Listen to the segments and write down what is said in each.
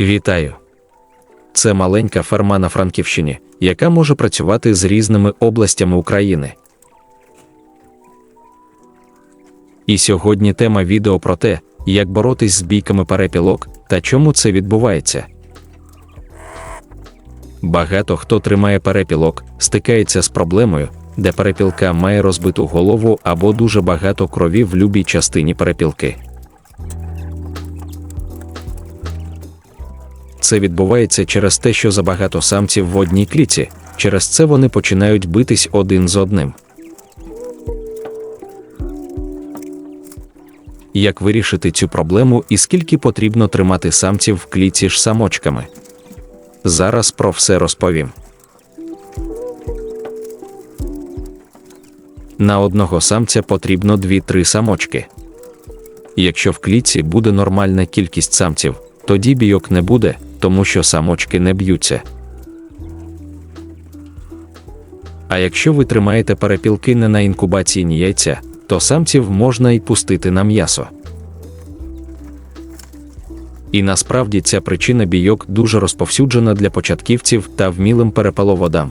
Вітаю! Це маленька ферма на Франківщині, яка може працювати з різними областями України. І сьогодні тема відео про те, як боротись з бійками перепілок та чому це відбувається. Багато хто тримає перепілок, стикається з проблемою, де перепілка має розбиту голову або дуже багато крові в любій частині перепілки. Це відбувається через те, що забагато самців в одній кліці, через це вони починають битись один з одним. Як вирішити цю проблему і скільки потрібно тримати самців в кліці ж самочками? Зараз про все розповім. На одного самця потрібно 2-3 самочки. Якщо в клітці буде нормальна кількість самців, тоді бійок не буде, тому що самочки не б'ються. А якщо ви тримаєте перепілки не на інкубаційні яйця, то самців можна й пустити на м'ясо. І насправді ця причина бійок дуже розповсюджена для початківців та вмілим перепаловодам.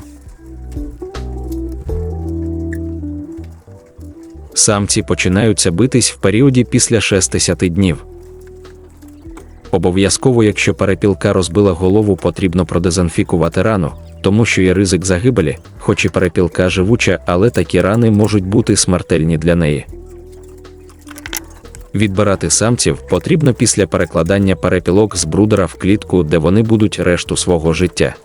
Самці починаються битись в періоді після 60 днів. Обов'язково, якщо перепілка розбила голову, потрібно продезінфікувати рану, тому що є ризик загибелі, хоч і перепілка живуча, але такі рани можуть бути смертельні для неї. Відбирати самців потрібно після перекладання перепілок з брудера в клітку, де вони будуть решту свого життя.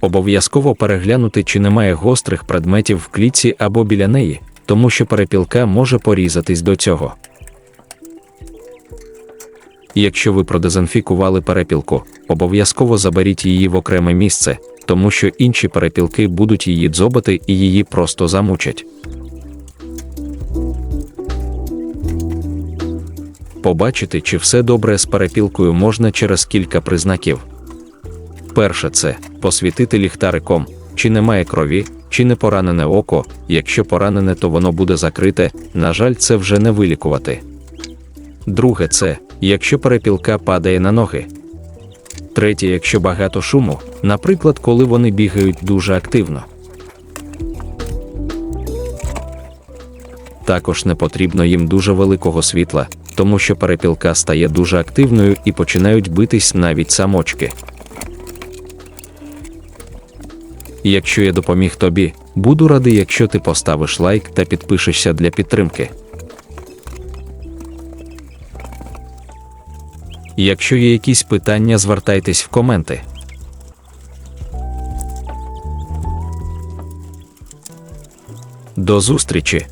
Обов'язково переглянути, чи немає гострих предметів в клітці або біля неї, тому що перепілка може порізатись до цього. Якщо ви продезінфікували перепілку, обов'язково заберіть її в окреме місце, тому що інші перепілки будуть її дзобати і її просто замучать. Побачити, чи все добре з перепілкою можна через кілька признаків. Перше це посвітити ліхтариком, чи немає крові, чи не поранене око. Якщо поранене, то воно буде закрите. На жаль, це вже не вилікувати. Друге це якщо перепілка падає на ноги. Третє, якщо багато шуму, наприклад, коли вони бігають дуже активно. Також не потрібно їм дуже великого світла, тому що перепілка стає дуже активною і починають битись навіть самочки. Якщо я допоміг тобі, буду радий, якщо ти поставиш лайк та підпишешся для підтримки. Якщо є якісь питання, звертайтесь в коменти. До зустрічі!